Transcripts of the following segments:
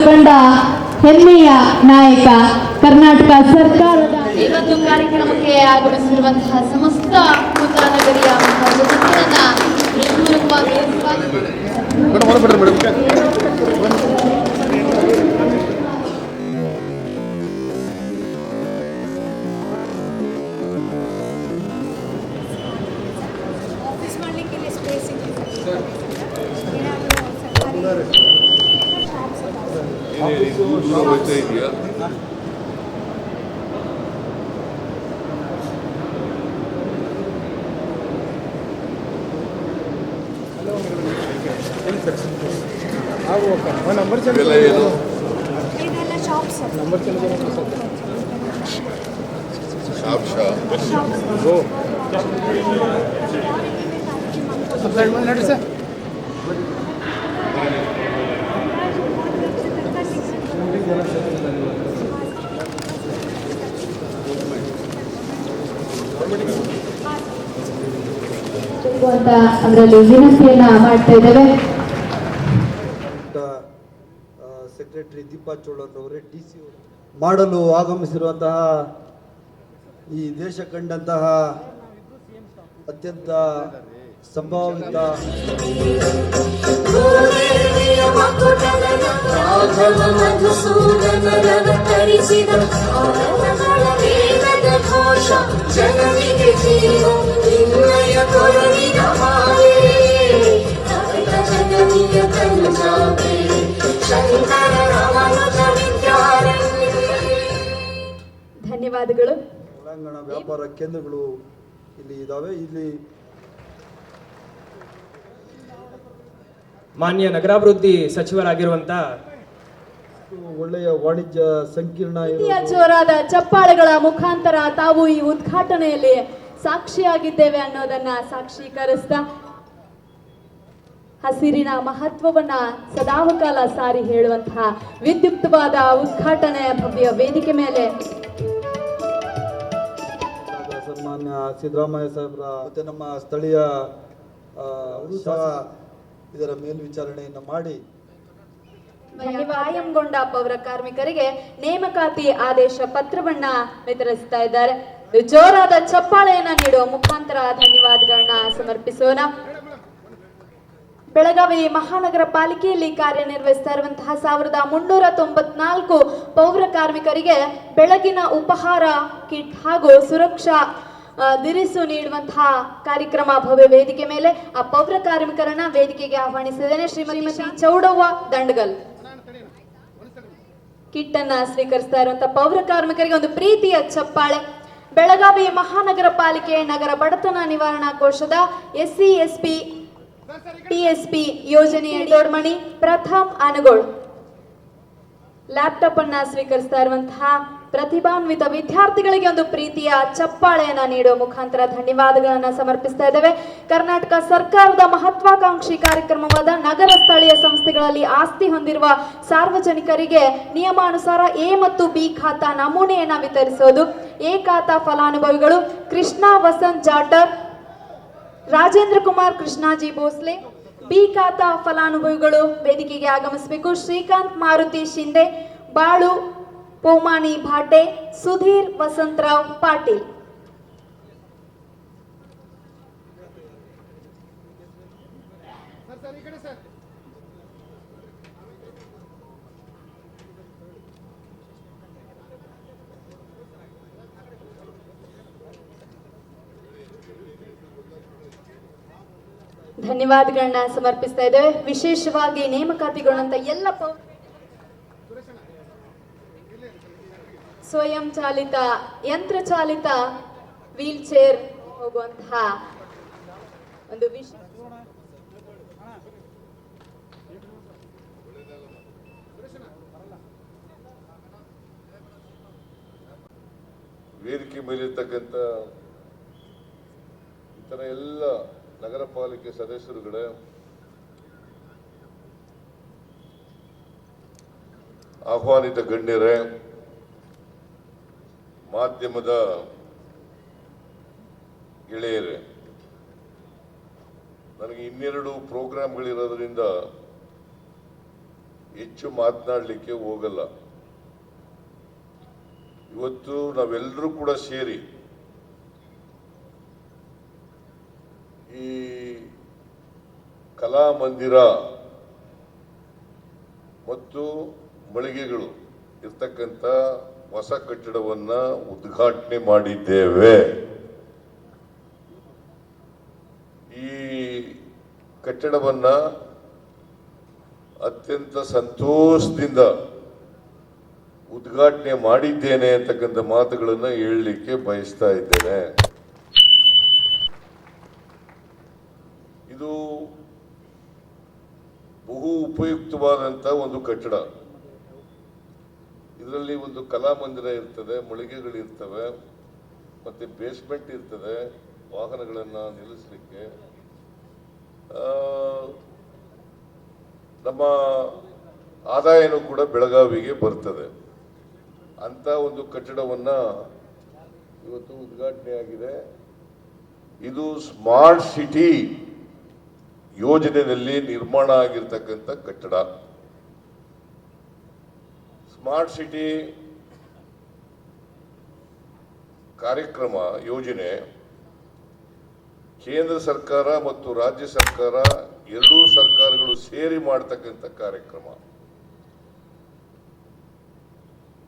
ಕಂಡ ಹೆಮ್ಮೆಯ ನಾಯಕ ಕರ್ನಾಟಕ ಸರ್ಕಾರದ ಇವತ್ತು ಕಾರ್ಯಕ್ರಮಕ್ಕೆ ಆಗಮಿಸಿರುವಂತಹ ಸಮಸ್ತ ನಗರಿಯ ಜನತೆಯನ್ನ ಹೃತ್ಪೂರ್ವಕವಾಗಿ ಸ್ವಾಗತ ಇವೆಲ್ಲ ಏನು? ಶಾಪ್ ಶಾಪ್ ಅಂತ ಅದರಲ್ಲಿ ವಿನಂತಿಯನ್ನ ಮಾಡ್ತಾ ಇದ್ದೇವೆ. ಸೆಕ್ರೆಟರಿ ದೀಪಾ ಚೋಳನ್ ಅವರೇ ಡಿ ಸಿ ಮಾಡಲು ಆಗಮಿಸಿರುವಂತಹ ಈ ದೇಶ ಕಂಡಂತಹ ಅತ್ಯಂತ ಸಂಭಾವಿತ ನಿನ್ನಯ ಕೊರಳಿನ ಹಾಗೆ ಕವಿತ ಜನನಿಯ ವಿದ್ಯಾರಣ್ಯ ಧನ್ಯವಾದಗಳು. ಒಳಾಂಗಣ ವ್ಯಾಪಾರ ಕೇಂದ್ರಗಳು ಇಲ್ಲಿ ಇದಾವೆ. ಇಲ್ಲಿ ಮಾನ್ಯ ನಗರಾಭಿವೃದ್ಧಿ ಸಚಿವರಾಗಿರುವಂತ ಒಳ್ಳೆಯ ವಾಣಿಜ್ಯ ಸಂಕೀರ್ಣ ಜೋರಾದ ಚಪ್ಪಾಳೆಗಳ ಮುಖಾಂತರ ತಾವು ಈ ಉದ್ಘಾಟನೆಯಲ್ಲಿ ಸಾಕ್ಷಿಯಾಗಿದ್ದೇವೆ ಅನ್ನೋದನ್ನ ಸಾಕ್ಷೀಕರಿಸ್ತಾ ಹಸಿರಿನ ಮಹತ್ವವನ್ನ ಸದಾವಕಾಲ ಸಾರಿ ಹೇಳುವಂತಹ ವಿದ್ಯುಕ್ತವಾದ ಉದ್ಘಾಟನೆಯ ಭವ್ಯ ವೇದಿಕೆ ಮೇಲೆ. ಸನ್ಮಾನ್ಯ ಸಿದ್ದರಾಮಯ್ಯ ಸಾಹೇಬ್ರ ಮತ್ತೆ ನಮ್ಮ ಸ್ಥಳೀಯ ಇದರ ಮೇಲ್ವಿಚಾರಣೆಯನ್ನು ಮಾಡಿ. ಕಾಯಂಗೊಂಡ ಪೌರ ಕಾರ್ಮಿಕರಿಗೆ ನೇಮಕಾತಿ ಆದೇಶ ಪತ್ರವನ್ನ ವಿತರಿಸ್ತಾ ಇದ್ದಾರೆ. ಇದು ಜೋರಾದ ಚಪ್ಪಾಳೆಯನ್ನ ನೀಡುವ ಮುಖಾಂತರ ಧನ್ಯವಾದಗಳನ್ನ ಸಮರ್ಪಿಸೋಣ. ಬೆಳಗಾವಿ ಮಹಾನಗರ ಪಾಲಿಕೆಯಲ್ಲಿ ಕಾರ್ಯನಿರ್ವಹಿಸ್ತಾ ಇರುವಂತಹ ಸಾವಿರದ ಮುನ್ನೂರ ತೊಂಬತ್ನಾಲ್ಕು ಪೌರ ಕಾರ್ಮಿಕರಿಗೆ ಬೆಳಗಿನ ಉಪಹಾರ ಕಿಟ್ ಹಾಗೂ ಸುರಕ್ಷಾ ದಿರಿಸು ನೀಡುವಂತಹ ಕಾರ್ಯಕ್ರಮ ಭವ್ಯ ವೇದಿಕೆ ಮೇಲೆ ಆ ಪೌರ ಕಾರ್ಮಿಕರನ್ನ ವೇದಿಕೆಗೆ ಆಹ್ವಾನಿಸಿದ್ದೇನೆ. ಶ್ರೀಮತಿ ಚೌಡವ್ವ ದಂಡಗಲ್. ಕಿಟ್ ಅನ್ನ ಸ್ವೀಕರಿಸ್ತಾ ಇರುವಂತಹ ಪೌರ ಕಾರ್ಮಿಕರಿಗೆ ಒಂದು ಪ್ರೀತಿಯ ಚಪ್ಪಾಳೆ. ಬೆಳಗಾವಿ ಮಹಾನಗರ ಪಾಲಿಕೆ ನಗರ ಬಡತನ ನಿವಾರಣಾ ಕೋಶದ ಎಸ್ಸಿ, ಎಸ್ಪಿ ಟಿಎಸ್ಪಿ ಯೋಜನೆಯಡಿ ದೊಡ್ಮಣಿ ಪ್ರಥಮ್ ಅನಗೋಳ್. ಲ್ಯಾಪ್ಟಾಪ್ ಅನ್ನ ಸ್ವೀಕರಿಸ್ತಾ ಇರುವಂತಹ ಪ್ರತಿಭಾನ್ವಿತ ವಿದ್ಯಾರ್ಥಿಗಳಿಗೆ ಒಂದು ಪ್ರೀತಿಯ ಚಪ್ಪಾಳೆಯನ್ನ ನೀಡುವ ಮುಖಾಂತರ ಧನ್ಯವಾದಗಳನ್ನ ಸಮರ್ಪಿಸ್ತಾ ಇದ್ದೇವೆ. ಕರ್ನಾಟಕ ಸರ್ಕಾರದ ಮಹತ್ವಾಕಾಂಕ್ಷಿ ಕಾರ್ಯಕ್ರಮವಾದ ನಗರ ಸ್ಥಳೀಯ ಸಂಸ್ಥೆಗಳಲ್ಲಿ ಆಸ್ತಿ ಹೊಂದಿರುವ ಸಾರ್ವಜನಿಕರಿಗೆ ನಿಯಮಾನುಸಾರ ಎ ಮತ್ತು ಬಿ ಖಾತಾ ನಮೂನೆಯನ್ನ ವಿತರಿಸೋದು ಎ ಖಾತಾ ಫಲಾನುಭವಿಗಳು ಕೃಷ್ಣ ವಸಂತ್ ಜಾಟರ್ ರಾಜೇಂದ್ರ ಕುಮಾರ್ ಕೃಷ್ಣಾಜಿ ಭೋಸ್ಲೆ, ಬಿ ಖಾತಾ ಫಲಾನುಭವಿಗಳು ವೇದಿಕೆಗೆ ಆಗಮಿಸಬೇಕು. ಶ್ರೀಕಾಂತ್ ಮಾರುತಿ ಶಿಂದೆ, ಬಾಳು ಪೋಮಾನಿ ಭಾಟೆ, ಸುಧೀರ್ ವಸಂತರಾವ್ ಪಾಟೀಲ್. ಧನ್ಯವಾದಗಳನ್ನ ಸಮರ್ಪಿಸ್ತಾ ಇದ್ದೇವೆ. ವಿಶೇಷವಾಗಿ ನೇಮಕಾತಿಗೊಂಡಂತ ಎಲ್ಲ ಸ್ವಯಂ ಚಾಲಿತ, ಯಂತ್ರ ಚಾಲಿತ ವೀಲ್ ಚೇರ್ ಹೋಗುವಂತಹ ಒಂದು ವಿಷಯ ವೇದಿಕೆ ಮೇಲಿರ್ತಕ್ಕಂಥ ಇತರ ಎಲ್ಲ ನಗರ ಪಾಲಿಕೆ ಸದಸ್ಯರುಗಳೇ, ಆಹ್ವಾನಿತ ಗಣ್ಯರೇ, ಮಾಧ್ಯಮದ ಗೆಳೆಯರೇ, ನನಗೆ ಇನ್ನೆರಡು ಪ್ರೋಗ್ರಾಮ್ಗಳಿರೋದ್ರಿಂದ ಹೆಚ್ಚು ಮಾತನಾಡಲಿಕ್ಕೆ ಹೋಗಲ್ಲ. ಇವತ್ತು ನಾವೆಲ್ಲರೂ ಕೂಡ ಸೇರಿ ಈ ಕಲಾಮಂದಿರ ಮತ್ತು ಮಳಿಗೆಗಳು ಇರ್ತಕ್ಕಂಥ ಹೊಸ ಕಟ್ಟಡವನ್ನು ಉದ್ಘಾಟನೆ ಮಾಡಿದ್ದೇವೆ. ಈ ಕಟ್ಟಡವನ್ನು ಅತ್ಯಂತ ಸಂತೋಷದಿಂದ ಉದ್ಘಾಟನೆ ಮಾಡಿದ್ದೇನೆ ಅಂತಕ್ಕಂಥ ಮಾತುಗಳನ್ನು ಹೇಳಲಿಕ್ಕೆ ಬಯಸ್ತಾ ಇದ್ದೇನೆ ಇದು ಬಹು ಉಪಯುಕ್ತವಾದಂತ ಒಂದು ಕಟ್ಟಡ. ಇದರಲ್ಲಿ ಒಂದು ಕಲಾಮಂದಿರ ಇರ್ತದೆ ಮಳಿಗೆಗಳಿರ್ತವೆ ಮತ್ತೆ ಬೇಸ್ಮೆಂಟ್ ಇರ್ತದೆ, ವಾಹನಗಳನ್ನ ನಿಲ್ಲಿಸಲಿಕ್ಕೆ. ನಮ್ಮ ಆದಾಯನೂ ಕೂಡ ಬೆಳಗಾವಿಗೆ ಬರ್ತದೆ. ಅಂತ ಒಂದು ಕಟ್ಟಡವನ್ನ ಇವತ್ತು ಉದ್ಘಾಟನೆ ಆಗಿದೆ ಇದು ಸ್ಮಾರ್ಟ್ ಸಿಟಿ ಯೋಜನೆಯಲ್ಲಿ ನಿರ್ಮಾಣ ಆಗಿರ್ತಕ್ಕಂಥ ಕಟ್ಟಡ. ಸ್ಮಾರ್ಟ್ ಸಿಟಿ ಕಾರ್ಯಕ್ರಮ ಯೋಜನೆ ಕೇಂದ್ರ ಸರ್ಕಾರ ಮತ್ತು ರಾಜ್ಯ ಸರ್ಕಾರ ಎರಡೂ ಸರ್ಕಾರಗಳು ಸೇರಿ ಮಾಡ್ತಕ್ಕಂಥ ಕಾರ್ಯಕ್ರಮ.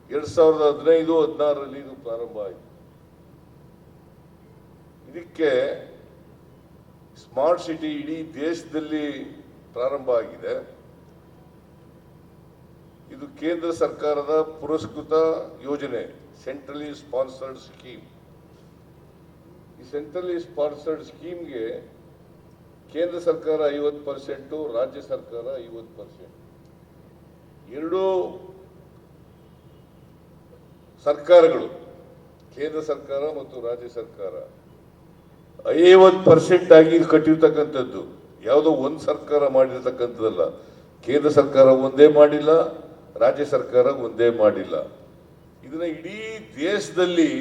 ಎರಡ್ ಸಾವಿರದ ಹದಿನೈದು, ಹದಿನಾರರಲ್ಲಿ ಇದು ಪ್ರಾರಂಭ ಆಯಿತು. ಇದಕ್ಕೆ ಸ್ಮಾರ್ಟ್ ಸಿಟಿ ಇಡೀ ದೇಶದಲ್ಲಿ ಪ್ರಾರಂಭ ಆಗಿದೆ. ಇದು ಕೇಂದ್ರ ಸರ್ಕಾರದ ಪುರಸ್ಕೃತ ಯೋಜನೆ, ಸೆಂಟ್ರಲಿ ಸ್ಪಾನ್ಸರ್ಡ್ ಸ್ಕೀಮ್. ಈ ಸೆಂಟ್ರಲಿ ಸ್ಪಾನ್ಸರ್ಡ್ ಸ್ಕೀಮ್ಗೆ ಕೇಂದ್ರ ಸರ್ಕಾರ ಐವತ್ತು ಪರ್ಸೆಂಟು, ರಾಜ್ಯ ಸರ್ಕಾರ ಐವತ್ತು ಪರ್ಸೆಂಟ್. ಎರಡೂ ಸರ್ಕಾರಗಳು, ಕೇಂದ್ರ ಸರ್ಕಾರ ಮತ್ತು ರಾಜ್ಯ ಸರ್ಕಾರ ಐವತ್ತು ಪರ್ಸೆಂಟ್ ಆಗಿ ಕಟ್ಟಿರ್ತಕ್ಕಂಥದ್ದು. ಯಾವುದೋ ಒಂದು ಸರ್ಕಾರ ಮಾಡಿರ್ತಕ್ಕಂಥದ್ದಲ್ಲ. ಕೇಂದ್ರ ಸರ್ಕಾರ ಒಂದೇ ಮಾಡಿಲ್ಲ, ರಾಜ್ಯ ಸರ್ಕಾರ ಒಂದೇ ಮಾಡಿಲ್ಲ. ಇದನ್ನ ಇಡೀ ದೇಶದಲ್ಲಿ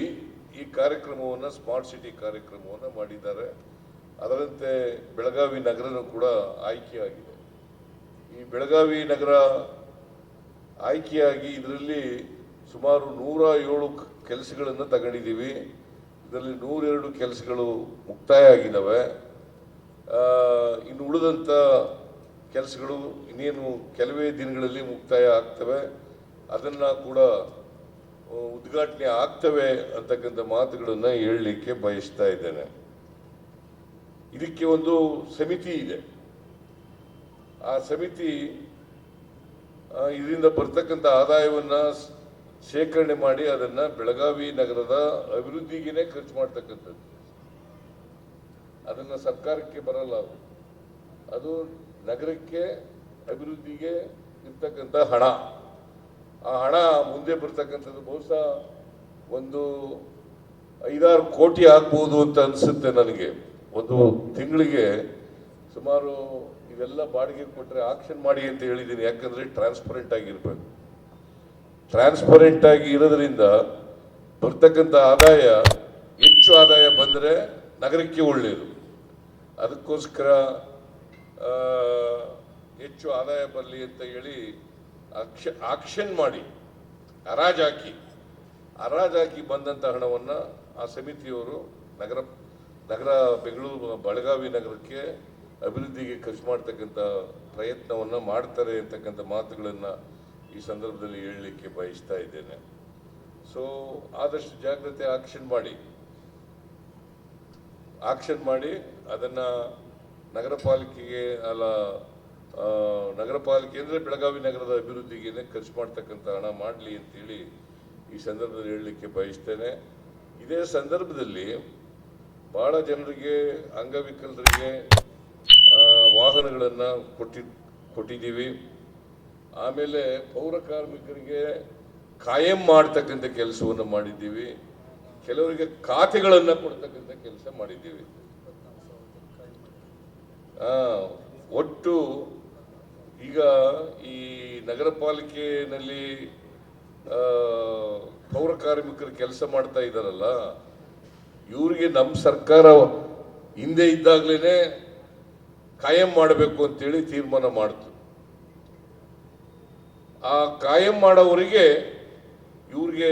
ಈ ಕಾರ್ಯಕ್ರಮವನ್ನು, ಸ್ಮಾರ್ಟ್ ಸಿಟಿ ಕಾರ್ಯಕ್ರಮವನ್ನು ಮಾಡಿದ್ದಾರೆ. ಅದರಂತೆ ಬೆಳಗಾವಿ ನಗರನೂ ಕೂಡ ಆಯ್ಕೆಯಾಗಿದೆ. ಈ ಬೆಳಗಾವಿ ನಗರ ಆಯ್ಕೆಯಾಗಿ ಇದರಲ್ಲಿ ಸುಮಾರು ನೂರ ಏಳು ಕೆಲಸಗಳನ್ನು ತಗೊಂಡಿದ್ದೀವಿ. ಇದರಲ್ಲಿ ನೂರೆರಡು ಕೆಲಸಗಳು ಮುಕ್ತಾಯ ಆಗಿದ್ದಾವೆ ಇನ್ನು ಉಳಿದಂಥ ಕೆಲಸಗಳು ಇನ್ನೇನು ಕೆಲವೇ ದಿನಗಳಲ್ಲಿ ಮುಕ್ತಾಯ ಆಗ್ತವೆ. ಅದನ್ನು ಕೂಡ ಉದ್ಘಾಟನೆ ಆಗ್ತವೆ ಅಂತಕ್ಕಂಥ ಮಾತುಗಳನ್ನು ಹೇಳಲಿಕ್ಕೆ ಬಯಸ್ತಾ ಇದ್ದೇನೆ. ಇದಕ್ಕೆ ಒಂದು ಸಮಿತಿ ಇದೆ. ಆ ಸಮಿತಿ ಇದರಿಂದ ಬರ್ತಕ್ಕಂಥ ಆದಾಯವನ್ನು ಶೇಖರಣೆ ಮಾಡಿ ಅದನ್ನ ಬೆಳಗಾವಿ ನಗರದ ಅಭಿವೃದ್ಧಿಗೇನೆ ಖರ್ಚು ಮಾಡ್ತಕ್ಕಂಥದ್ದು. ಅದನ್ನ ಸರ್ಕಾರಕ್ಕೆ ಬರಲ್ಲ ಅದು ನಗರಕ್ಕೆ ಅಭಿವೃದ್ಧಿಗೆ ಇರ್ತಕ್ಕಂಥ ಹಣ. ಆ ಹಣ ಮುಂದೆ ಬರ್ತಕ್ಕಂಥದ್ದು ಬಹುಶಃ ಒಂದು ಐದಾರು ಕೋಟಿ ಆಗ್ಬೋದು ಅಂತ ಅನಿಸುತ್ತೆ ನನಗೆ. ಒಂದು ತಿಂಗಳಿಗೆ ಸುಮಾರು ಇವೆಲ್ಲ ಬಾಡಿಗೆ ಕೊಟ್ಟರೆ ಆಕ್ಷನ್ ಮಾಡಿ ಅಂತ ಹೇಳಿದ್ದೀನಿ. ಯಾಕಂದ್ರೆ ಟ್ರಾನ್ಸ್ಪರೆಂಟ್ ಆಗಿರ್ಬೇಕು. ಟ್ರಾನ್ಸ್ಪರೆಂಟ್ ಆಗಿ ಇರೋದ್ರಿಂದ ಬರ್ತಕ್ಕಂಥ ಆದಾಯ ಹೆಚ್ಚು ಆದಾಯ ಬಂದರೆ ನಗರಕ್ಕೆ ಒಳ್ಳೆಯದು ಅದಕ್ಕೋಸ್ಕರ ಹೆಚ್ಚು ಆದಾಯ ಬರಲಿ ಅಂತ ಹೇಳಿ ಅಕ್ಷ ಆಕ್ಷನ್ ಮಾಡಿ ಹರಾಜಾಕಿ ಹರಾಜಾಕಿ ಬಂದಂಥ ಹಣವನ್ನು ಆ ಸಮಿತಿಯವರು ನಗರ ನಗರ ಬೆಂಗಳೂರು, ಬೆಳಗಾವಿ ನಗರಕ್ಕೆ ಅಭಿವೃದ್ಧಿಗೆ ಖರ್ಚು ಮಾಡ್ತಕ್ಕಂಥ ಪ್ರಯತ್ನವನ್ನು ಮಾಡ್ತಾರೆ ಅಂತಕ್ಕಂಥ ಮಾತುಗಳನ್ನು ಈ ಸಂದರ್ಭದಲ್ಲಿ ಹೇಳಲಿಕ್ಕೆ ಬಯಸ್ತಾ ಇದ್ದೇನೆ. ಸೊ ಆದಷ್ಟು ಜಾಗ್ರತೆ ಆಕ್ಷನ್ ಮಾಡಿ. ಆಕ್ಷನ್ ಮಾಡಿ, ಅದನ್ನು ನಗರ ಪಾಲಿಕೆಗೆ ಅಲ್ಲ ನಗರ ಪಾಲಿಕೆ ಅಂದರೆ ಬೆಳಗಾವಿ ನಗರದ ಅಭಿವೃದ್ಧಿಗೆ ಖರ್ಚು ಮಾಡ್ತಕ್ಕಂಥ ಹಣ ಮಾಡಲಿ ಅಂತೇಳಿ ಈ ಸಂದರ್ಭದಲ್ಲಿ ಹೇಳಲಿಕ್ಕೆ ಬಯಸ್ತೇನೆ. ಇದೇ ಸಂದರ್ಭದಲ್ಲಿ ಭಾಳ ಜನರಿಗೆ, ಅಂಗವಿಕಲರಿಗೆ ವಾಹನಗಳನ್ನು ಕೊಟ್ಟಿ, ಕೊಟ್ಟಿದ್ದೀವಿ. ಆಮೇಲೆ ಪೌರ ಕಾರ್ಮಿಕರಿಗೆ ಕಾಯಂ ಮಾಡ್ತಕ್ಕಂಥ ಕೆಲಸವನ್ನು ಮಾಡಿದ್ದೀವಿ. ಕೆಲವರಿಗೆ ಖಾತೆಗಳನ್ನು ಕೊಡ್ತಕ್ಕಂಥ ಕೆಲಸ ಮಾಡಿದ್ದೀವಿ. ಒಟ್ಟು ಈಗ ಈ ನಗರ ಪಾಲಿಕೆಯಲ್ಲಿ ಪೌರ ಕಾರ್ಮಿಕರು ಕೆಲಸ ಮಾಡ್ತಾ ಇದ್ದಾರಲ್ಲ, ಇವರಿಗೆ ನಮ್ಮ ಸರ್ಕಾರ ಹಿಂದೆ ಇದ್ದಾಗಲೇ ಕಾಯಂ ಮಾಡಬೇಕು ಅಂತೇಳಿ ತೀರ್ಮಾನ ಮಾಡ್ತು ಆ ಕಾಯಂ ಮಾಡೋವರಿಗೆ ಇವ್ರಿಗೆ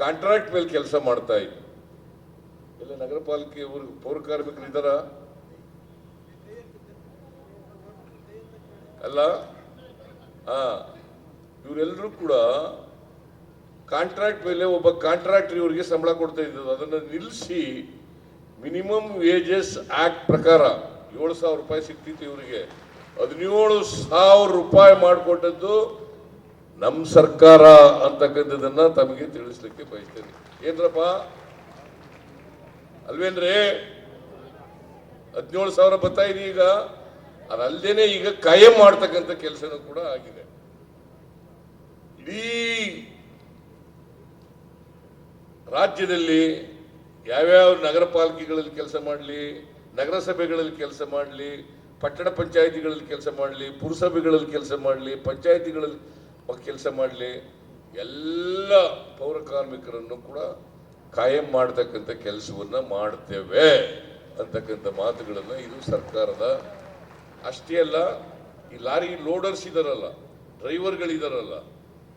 ಕಾಂಟ್ರಾಕ್ಟ್ ಮೇಲೆ ಕೆಲಸ ಮಾಡ್ತಾ ಇದ್ರು ಎಲ್ಲ ನಗರ ಪಾಲಿಕೆ ಇವ್ರಿಗೆ ಪೌರ ಕಾರ್ಮಿಕರು ಇದ್ದಾರ? ಅಲ್ಲ ಹಾ ಇವರೆಲ್ಲರೂ ಕೂಡ ಕಾಂಟ್ರಾಕ್ಟ್ ಮೇಲೆ ಒಬ್ಬ ಕಾಂಟ್ರಾಕ್ಟರ್ ಇವರಿಗೆ ಸಂಬಳ ಕೊಡ್ತಾ ಇದ್ದದ್ದು. ಅದನ್ನು ನಿಲ್ಲಿಸಿ ಮಿನಿಮಮ್ ವೇಜಸ್ ಆಕ್ಟ್ ಪ್ರಕಾರ ಏಳು ಸಾವಿರ ರೂಪಾಯಿ ಸಿಕ್ತಿತ್ತು ಇವರಿಗೆ. ಹದಿನೇಳು ಸಾವಿರ ರೂಪಾಯಿ ಮಾಡಿಕೊಟ್ಟದ್ದು ನಮ್ಮ ಸರ್ಕಾರ ಅಂತಕ್ಕಂಥದ್ದನ್ನ ತಮಗೆ ತಿಳಿಸ್ಲಿಕ್ಕೆ ಬಯಸ್ತೇನೆ. ಏನ್ರಪ್ಪ? ಅಲ್ವೇನ್ರಿ? ಹದಿನೇಳು ಸಾವಿರ ಬರ್ತಾ ಇದೆ ಈಗ. ಅದಲ್ಲದೇನೆ ಈಗ ಕಾಯಂ ಮಾಡ್ತಕ್ಕಂಥ ಕೆಲಸನೂ ಕೂಡ ಆಗಿದೆ. ಇಡೀ ರಾಜ್ಯದಲ್ಲಿ ಯಾವ್ಯಾವ ನಗರ ಪಾಲಿಕೆಗಳಲ್ಲಿ ಕೆಲಸ ಮಾಡಲಿ, ನಗರಸಭೆಗಳಲ್ಲಿ ಕೆಲಸ ಮಾಡಲಿ, ಪಟ್ಟಣ ಪಂಚಾಯಿತಿಗಳಲ್ಲಿ ಕೆಲಸ ಮಾಡಲಿ, ಪುರಸಭೆಗಳಲ್ಲಿ ಕೆಲಸ ಮಾಡಲಿ, ಪಂಚಾಯಿತಿಗಳಲ್ಲಿ ಕೆಲಸ ಮಾಡಲಿ, ಎಲ್ಲ ಪೌರ ಕಾರ್ಮಿಕರನ್ನು ಕೂಡ ಕಾಯಂ ಮಾಡತಕ್ಕಂಥ ಕೆಲಸವನ್ನು ಮಾಡ್ತೇವೆ ಅಂತಕ್ಕಂಥ ಮಾತುಗಳನ್ನು ಇದು ಸರ್ಕಾರದ ಅಷ್ಟೇ ಅಲ್ಲ, ಈ ಲಾರಿ ಲೋಡರ್ಸ್ ಇದಾರಲ್ಲ, ಡ್ರೈವರ್ಗಳಿದಾರಲ್ಲ,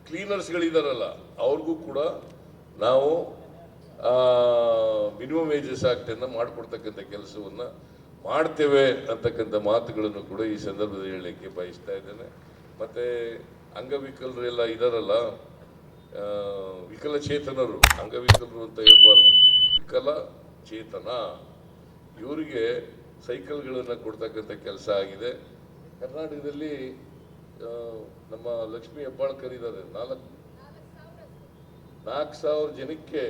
ಕ್ಲೀನರ್ಸ್ಗಳಿದಾರಲ್ಲ, ಅವ್ರಿಗೂ ಕೂಡ ನಾವು ಮಿನಿಮಮ್ ವೇಜಸ್ ಆ್ಯಕ್ಟನ್ನು ಮಾಡಿಕೊಡ್ತಕ್ಕಂಥ ಕೆಲಸವನ್ನು ಮಾಡ್ತೇವೆ ಅಂತಕ್ಕಂಥ ಮಾತುಗಳನ್ನು ಕೂಡ ಈ ಸಂದರ್ಭದಲ್ಲಿ ಹೇಳಲಿಕ್ಕೆ ಬಯಸ್ತಾ ಇದ್ದೇನೆ. ಮತ್ತು ಅಂಗವಿಕಲರು ಎಲ್ಲ ಇದಾರಲ್ಲ ವಿಕಲಚೇತನರು, ಅಂಗವಿಕಲರು ಅಂತ ಹೇಳ್ಬಾರ್ದು. ವಿಕಲ ಚೇತನ ಇವರಿಗೆ ಸೈಕಲ್ಗಳನ್ನು ಕೊಡ್ತಕ್ಕಂಥ ಕೆಲಸ ಆಗಿದೆ. ಕರ್ನಾಟಕದಲ್ಲಿ ನಮ್ಮ ಲಕ್ಷ್ಮೀ ಹೆಬ್ಬಾಳ್ಕರ್ ಇದ್ದಾರೆ ನಾಲ್ಕು ನಾಲ್ಕು ಸಾವಿರ ಜನಕ್ಕೆ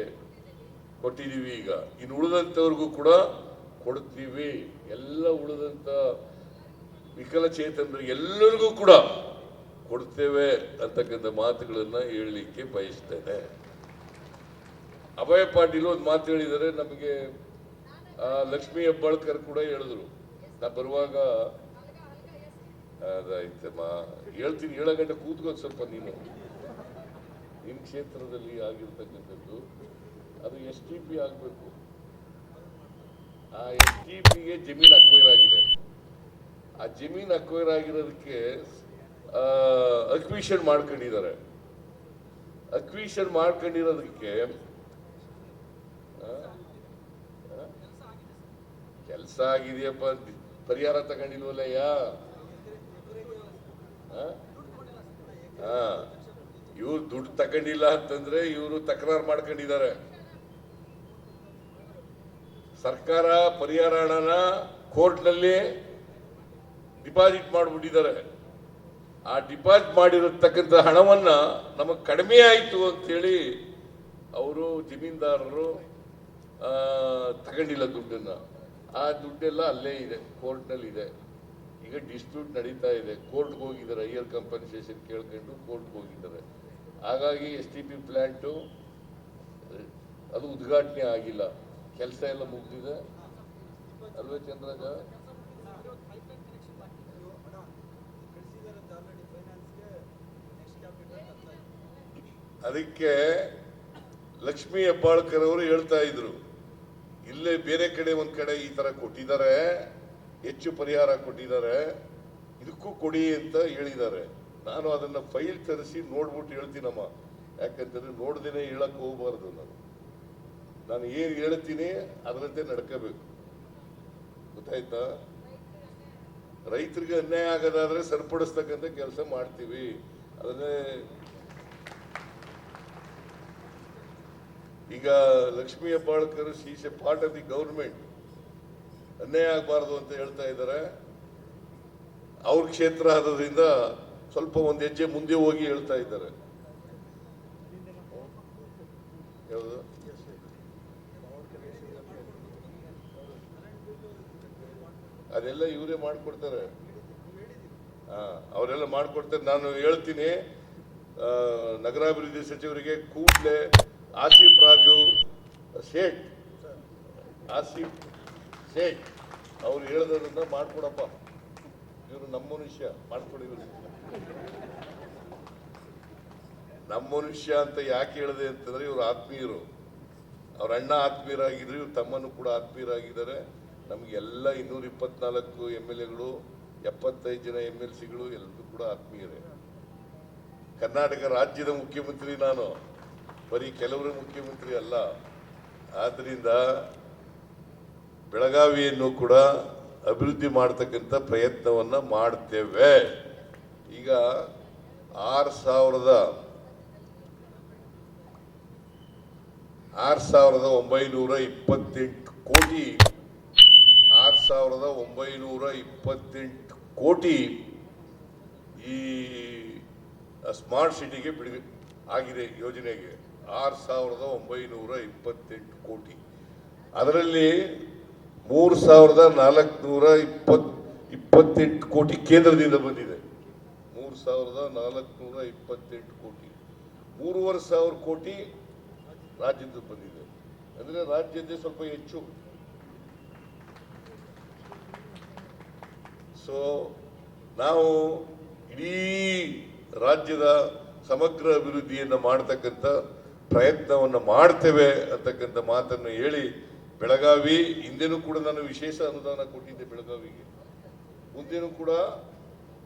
ಕೊಟ್ಟಿದ್ದೀವಿ ಈಗ. ಇನ್ನು ಉಳಿದಂಥವ್ರಿಗೂ ಕೂಡ ಕೊಡ್ತೀವಿ. ಎಲ್ಲ ಉಳಿದಂಥ ವಿಕಲಚೇತನರು ಎಲ್ಲರಿಗೂ ಕೂಡ ಕೊಡ್ತೇವೆ ಅಂತಕ್ಕಂಥ ಮಾತುಗಳನ್ನು ಹೇಳಲಿಕ್ಕೆ ಬಯಸ್ತೇನೆ. ಅಭಯ ಪಾಟೀಲ್ ಒಂದು ಮಾತು ಹೇಳಿದರೆ ನಮಗೆ ಲಕ್ಷ್ಮೀ ಹೆಬ್ಬಾಳ್ಕರ್ ಕೂಡ ಹೇಳಿದ್ರು. ನಾ ಬರುವಾಗ ಅದಾಯ್ತಮ್ಮ. ಹೇಳ್ತೀನಿ ಏಳು ಗಂಟೆ ಕೂತ್ಕೊಂಡು ಸ್ವಲ್ಪ ನೀನು. ನಿಮ್ಮ ಕ್ಷೇತ್ರದಲ್ಲಿ ಆಗಿರ್ತಕ್ಕಂಥದ್ದು, ಅದು ಎಸ್ ಟಿ ಪಿ ಆಗಬೇಕು. ಆ ಎಸ್ ಟಿ ಪಿಗೆ ಜಮೀನು ಅಕ್ವೈರ್ ಆಗಿದೆ. ಆ ಜಮೀನು ಅಕ್ವೈರ್ ಆಗಿರೋದಕ್ಕೆ ಅಕ್ವಿಷನ್ ಮಾಡ್ಕೊಂಡಿದ್ದಾರೆ. ಅಕ್ವಿಷನ್ ಮಾಡ್ಕೊಂಡಿರೋದಕ್ಕೆ ಕೆಲಸ ಆಗಿದೆಯಪ್ಪ, ಪರಿಹಾರ ತಗೊಂಡಿಲ್ವಲ್ಲಯ್ಯ? ಇವ್ರು ದುಡ್ಡು ತಗೊಂಡಿಲ್ಲ ಅಂತಂದ್ರೆ ಇವರು ತಕರಾರು ಮಾಡ್ಕೊಂಡಿದ್ದಾರೆ. ಸರ್ಕಾರ ಪರಿಹಾರ ಹಣನ ಕೋರ್ಟ್ನಲ್ಲಿ ಡಿಪಾಸಿಟ್ ಮಾಡಿಬಿಟ್ಟಿದ್ದಾರೆ. ಆ ಡಿಪಾಸಿಟ್ ಮಾಡಿರತಕ್ಕಂಥ ಹಣವನ್ನ ನಮಗೆ ಕಡಿಮೆ ಆಯಿತು ಅಂತೇಳಿ ಅವರು ಜಮೀನ್ದಾರರು ತಗೊಂಡಿಲ್ಲ ದುಡ್ಡನ್ನ. ಆ ದುಡ್ಡೆಲ್ಲ ಅಲ್ಲೇ ಇದೆ, ಕೋರ್ಟ್ನಲ್ಲಿ ಇದೆ. ಈಗ ಡಿಸ್ಪ್ಯೂಟ್ ನಡೀತಾ ಇದೆ. ಕೋರ್ಟ್ಗೆ ಹೋಗಿದ್ದಾರೆ ಹೈಯರ್ ಕಂಪನ್ಸೇಷನ್ ಕೇಳ್ಕೊಂಡು ಕೋರ್ಟ್ಗೆ ಹೋಗಿದ್ದಾರೆ. ಹಾಗಾಗಿ ಎಸ್ ಟಿ ಪಿ ಪ್ಲ್ಯಾಂಟು ಅದು ಉದ್ಘಾಟನೆ ಆಗಿಲ್ಲ. ಕೆಲಸ ಎಲ್ಲ ಮುಗಿದಿದೆ. ಅಲ್ವೇ ಚಂದ್ರಜ? ಅದಕ್ಕೆ ಲಕ್ಷ್ಮೀ ಹೆಬ್ಬಾಳ್ಕರ್ ಅವರು ಹೇಳ್ತಾ ಇದ್ರು, ಇಲ್ಲೇ ಬೇರೆ ಕಡೆ ಒಂದ್ ಕಡೆ ಈ ತರ ಕೊಟ್ಟಿದ್ದಾರೆ, ಹೆಚ್ಚು ಪರಿಹಾರ ಕೊಟ್ಟಿದ್ದಾರೆ, ಇದಕ್ಕೂ ಕೊಡಿ ಅಂತ ಹೇಳಿದ್ದಾರೆ. ನಾನು ಅದನ್ನ ಫೈಲ್ ತರಿಸಿ ನೋಡ್ಬಿಟ್ಟು ಹೇಳ್ತೀನಮ್ಮ. ಯಾಕಂತಂದ್ರೆ ನೋಡ್ದೇನೆ ಹೇಳಕ್ ಹೋಗ್ಬಾರ್ದು ನಾನು. ನಾನು ಏನ್ ಹೇಳ್ತೀನಿ ಅದರಂತೆ ನಡ್ಕೋಬೇಕು. ಗೊತ್ತಾಯ್ತಾ? ರೈತರಿಗೆ ಅನ್ಯಾಯ ಆಗದಾದ್ರೆ ಸರಿಪಡಿಸ್ತಕ್ಕಂಥ ಕೆಲಸ ಮಾಡ್ತೀವಿ. ಅದನ್ನೇ ಈಗ Lakshmi Hebbalkar she's a part of the government ಅನ್ಯಾಯ ಆಗಬಾರ್ದು ಅಂತ ಹೇಳ್ತಾ ಇದ್ದಾರೆ. ಅವ್ರ ಕ್ಷೇತ್ರ ಆದ್ರಿಂದ ಸ್ವಲ್ಪ ಒಂದು ಹೆಜ್ಜೆ ಮುಂದೆ ಹೋಗಿ ಹೇಳ್ತಾ ಇದ್ದಾರೆ. ಅದೆಲ್ಲ ಇವರೇ ಮಾಡ್ಕೊಡ್ತಾರೆ. ಅವರೆಲ್ಲ ಮಾಡ್ಕೊಡ್ತಾರೆ. ನಾನು ಹೇಳ್ತೀನಿ ನಗರಾಭಿವೃದ್ಧಿ ಸಚಿವರಿಗೆ ಕೂಡ್ಲೆ ಆಸಿಫ್ ರಾಜು ಸೇಠ್ ಆಸಿಫ್ ಸೇಠ್, ಅವ್ರು ಹೇಳೋದನ್ನ ಮಾಡ್ಕೊಡಪ್ಪ. ಇವರು ನಮ್ಮ ಮನುಷ್ಯ ಮಾಡ್ಕೊಡಿ ಇವ್ರಿಗೆ. ನಮ್ಮ ಮನುಷ್ಯ ಅಂತ ಯಾಕೆ ಹೇಳಿದೆ ಅಂತಂದ್ರೆ ಇವರು ಆತ್ಮೀಯರು. ಅವ್ರ ಅಣ್ಣ ಆತ್ಮೀಯರಾಗಿದ್ರು, ಇವ್ರ ತಮ್ಮನು ಕೂಡ ಆತ್ಮೀಯರಾಗಿದ್ದಾರೆ. ನಮ್ಗೆ ಎಲ್ಲ ಇನ್ನೂರ ಇಪ್ಪತ್ನಾಲ್ಕು ಎಂ ಎಲ್ ಎಗಳು, ಎಪ್ಪತ್ತೈದು ಜನ ಎಂ ಎಲ್ ಸಿಗಳು, ಎಲ್ಲರೂ ಕೂಡ ಆತ್ಮೀಯರೇ. ಕರ್ನಾಟಕ ರಾಜ್ಯದ ಮುಖ್ಯಮಂತ್ರಿ ನಾನು. ಬರೀ ಕೆಲವರು ಮುಖ್ಯಮಂತ್ರಿ ಅಲ್ಲ. ಆದ್ದರಿಂದ ಬೆಳಗಾವಿಯನ್ನು ಕೂಡ ಅಭಿವೃದ್ಧಿ ಮಾಡ್ತಕ್ಕಂಥ ಪ್ರಯತ್ನವನ್ನು ಮಾಡ್ತೇವೆ. ಈಗ ಆರು ಸಾವಿರದ ಆರು ಸಾವಿರದ ಒಂಬೈನೂರ ಇಪ್ಪತ್ತೆಂಟು ಕೋಟಿ, ಆರು ಸಾವಿರದ ಒಂಬೈನೂರ ಇಪ್ಪತ್ತೆಂಟು ಕೋಟಿ ಈ ಸ್ಮಾರ್ಟ್ ಸಿಟಿಗೆ ಬಿಡುಗ ಆಗಿದೆ ಯೋಜನೆಗೆ. ಆರು ಸಾವಿರದ ಒಂಬೈನೂರ ಇಪ್ಪತ್ತೆಂಟು ಕೋಟಿ. ಅದರಲ್ಲಿ ಮೂರು ಸಾವಿರದ ನಾಲ್ಕುನೂರ ಇಪ್ಪತ್, ಇಪ್ಪತ್ತೆಂಟು ಕೋಟಿ ಕೇಂದ್ರದಿಂದ ಬಂದಿದೆ. ಮೂರು ಸಾವಿರದ ನಾಲ್ಕುನೂರ ಇಪ್ಪತ್ತೆಂಟು ಕೋಟಿ. ಮೂರುವರೆ ಸಾವಿರ ಕೋಟಿ ರಾಜ್ಯದ ಬಂದಿದೆ. ಅಂದರೆ ರಾಜ್ಯದ್ದೇ ಸ್ವಲ್ಪ ಹೆಚ್ಚು. ಸೊ ನಾವು ಇಡೀ ರಾಜ್ಯದ ಸಮಗ್ರ ಅಭಿವೃದ್ಧಿಯನ್ನು ಮಾಡತಕ್ಕಂಥ ಪ್ರಯತ್ನವನ್ನು ಮಾಡ್ತೇವೆ ಅಂತಕ್ಕಂಥ ಮಾತನ್ನು ಹೇಳಿ ಬೆಳಗಾವಿ, ಹಿಂದೆನೂ ಕೂಡ ನಾನು ವಿಶೇಷ ಅನುದಾನ ಕೊಟ್ಟಿದ್ದೆ ಬೆಳಗಾವಿಗೆ. ಮುಂದೆನೂ ಕೂಡ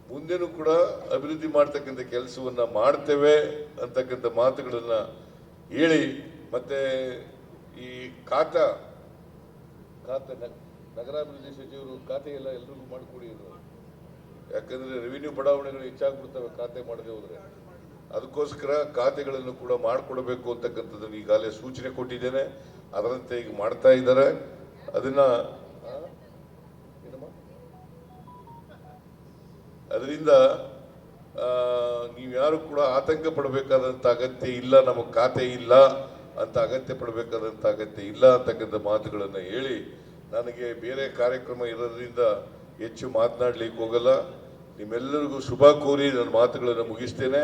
ಮುಂದೆನೂ ಕೂಡ ಅಭಿವೃದ್ಧಿ ಮಾಡ್ತಕ್ಕಂಥ ಕೆಲಸವನ್ನ ಮಾಡ್ತೇವೆ ಅಂತಕ್ಕಂಥ ಮಾತುಗಳನ್ನ ಹೇಳಿ, ಮತ್ತೆ ಈ ಖಾತ, ಖಾತೆ, ನಗ್- ನಗರಾಭಿವೃದ್ಧಿ ಸಚಿವರು ಖಾತೆ ಎಲ್ಲ ಎಲ್ರಿಗೂ ಮಾಡಿಕೊಡಿ ಯಾಕಂದ್ರೆ ರೆವಿನ್ಯೂ ಬಡಾವಣೆಗಳು ಹೆಚ್ಚಾಗ್ಬಿಡ್ತವೆ ಖಾತೆ ಮಾಡದೆ ಹೋದ್ರೆ. ಅದಕ್ಕೋಸ್ಕರ ಖಾತೆಗಳನ್ನು ಕೂಡ ಮಾಡಿಕೊಡ್ಬೇಕು ಅಂತಕ್ಕಂಥದ್ದನ್ನು ಈಗಾಗಲೇ ಸೂಚನೆ ಕೊಟ್ಟಿದ್ದೇನೆ. ಅದರಂತೆ ಈಗ ಮಾಡ್ತಾ ಇದ್ದಾರೆ. ಅದನ್ನ ಅದರಿಂದ ನೀವು ಅದರಿಂದ ನೀವ್ಯಾರು ಕೂಡ ಆತಂಕ ಪಡಬೇಕಾದಂಥ ಅಗತ್ಯ ಇಲ್ಲ ನಮಗೆ ಖಾತೆ ಇಲ್ಲ ಅಂತ ಅಗತ್ಯ ಪಡಬೇಕಾದಂಥ ಅಗತ್ಯ ಇಲ್ಲ ಅಂತಕ್ಕಂಥ ಮಾತುಗಳನ್ನು ಹೇಳಿ ನನಗೆ ಬೇರೆ ಕಾರ್ಯಕ್ರಮ ಇರೋದ್ರಿಂದ ಹೆಚ್ಚು ಮಾತನಾಡ್ಲಿಕ್ಕೆ ಹೋಗಲ್ಲ. ನಿಮ್ಮೆಲ್ಲರಿಗೂ ಶುಭ ಕೋರಿ ನನ್ನ ಮಾತುಗಳನ್ನು ಮುಗಿಸ್ತೇನೆ.